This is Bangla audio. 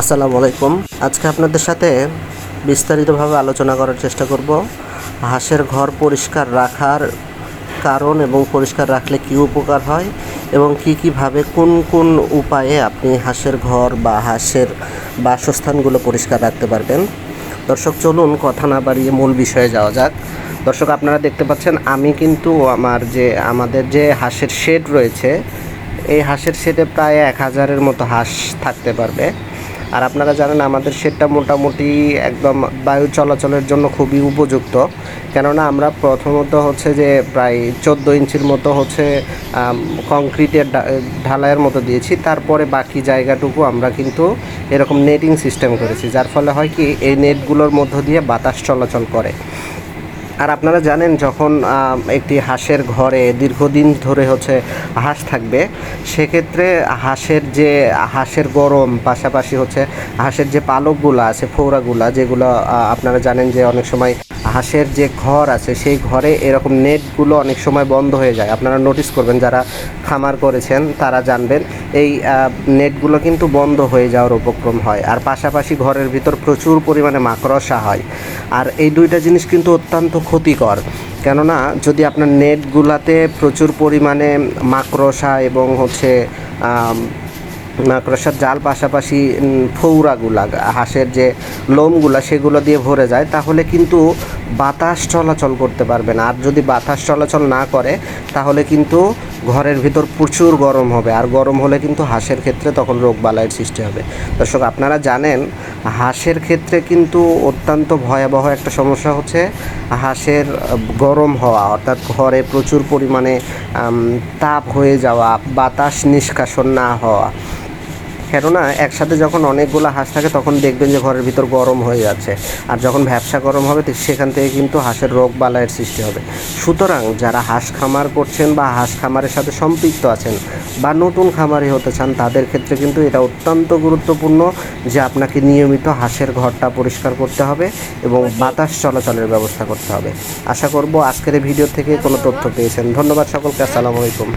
আসসালামু আলাইকুম। আজকে আপনাদের সাথে বিস্তারিতভাবে আলোচনা করার চেষ্টা করব। হাঁসের ঘর পরিষ্কার রাখার কারণ এবং পরিষ্কার রাখলে কী উপকার হয় এবং কী কীভাবে কোন কোন উপায়ে আপনি হাঁসের ঘর বা হাঁসের বাসস্থানগুলো পরিষ্কার রাখতে পারবেন। দর্শক, চলুন কথা না বাড়িয়ে মূল বিষয়ে যাওয়া যাক। দর্শক, আপনারা দেখতে পাচ্ছেন আমি কিন্তু আমার যে, আমাদের যে হাঁসের শেড রয়েছে, এই হাঁসের শেডে প্রায় এক হাজারের মতো হাঁস থাকতে পারবে। আর আপনারা জানেন আমাদের শেডটা মোটামুটি একদম বায়ু চলাচলের জন্য খুবই উপযুক্ত। কেননা আমরা প্রথমত হচ্ছে যে প্রায় চোদ্দ ইঞ্চির মতো হচ্ছে কংক্রিটের ঢালাইয়ের মতো দিয়েছি। তারপরে বাকি জায়গাটুকু আমরা কিন্তু এরকম নেটিং সিস্টেম করেছি। যার ফলে হয় কি, এই নেটগুলোর মধ্য দিয়ে বাতাস চলাচল করে। আর আপনারা জানেন যখন একটি হাঁসের ঘরে দীর্ঘদিন ধরে হচ্ছে হাঁস থাকবে, সেক্ষেত্রে হাঁসের যে, হাঁসের গরম, পাশাপাশি হচ্ছে হাঁসের যে পালকগুলো আছে ফৌরাগুলা যেগুলো আপনারা জানেন যে অনেক সময় হাঁসের যে ঘর আছে, সেই ঘরে এরকম নেটগুলো অনেক সময় বন্ধ হয়ে যায়। আপনারা নোটিস করবেন, যারা খামার করেছেন, তারা জানবেন এই নেটগুলো কিন্তু বন্ধ হয়ে যাওয়ার উপক্রম হয়। আর পাশাপাশি ঘরের ভিতর প্রচুর পরিমাণে মাকড়সা হয়। আর এই দুইটা জিনিস কিন্তু অত্যন্ত ক্ষতিকর। কেননা, যদি আপনার নেটগুলাতে প্রচুর পরিমাণে মাকড়সা এবং হচ্ছে মাকড়সার জাল পাশাপাশি ফৌরাগুলা, হাঁসের যে লোমগুলা, সেগুলো দিয়ে ভরে যায়, তাহলে কিন্তু বাতাস চলাচল করতে পারবে না। আর যদি বাতাস চলাচল না করে, তাহলে কিন্তু ঘরের ভিতর প্রচুর গরম হবে। আর গরম হলে কিন্তু হাঁসের ক্ষেত্রে তখন রোগ বালাইয়ের সৃষ্টি হবে। দর্শক, আপনারা জানেন, হাঁসের ক্ষেত্রে কিন্তু অত্যন্ত ভয়াবহ একটা সমস্যা হচ্ছে হাঁসের গরম হওয়া। অর্থাৎ ঘরে প্রচুর পরিমাণে তাপ হয়ে যাওয়া, বাতাস নিষ্কাশন না হওয়া। কেননা একসাথে যখন অনেকগুলো হাঁস থাকে, তখন দেখবেন যে ঘরের ভিতর গরম হয়ে যাচ্ছে। আর যখন ব্যবসা গরম হবে সেখান থেকে কিন্তু হাঁসের রোগ বালাইয়ের সৃষ্টি হবে। সুতরাং যারা হাঁস খামার করছেন বা হাঁস খামারের সাথে সম্পৃক্ত আছেন বা নতুন খামারি হতে চান, তাদের ক্ষেত্রে কিন্তু এটা অত্যন্ত গুরুত্বপূর্ণ যে আপনাকে নিয়মিত হাঁসের ঘরটা পরিষ্কার করতে হবে এবং বাতাস চলাচলের ব্যবস্থা করতে হবে। আশা করব আজকের ভিডিও থেকে কোনো তথ্য পেয়েছেন। ধন্যবাদ সকলকে, আসসালামু আলাইকুম।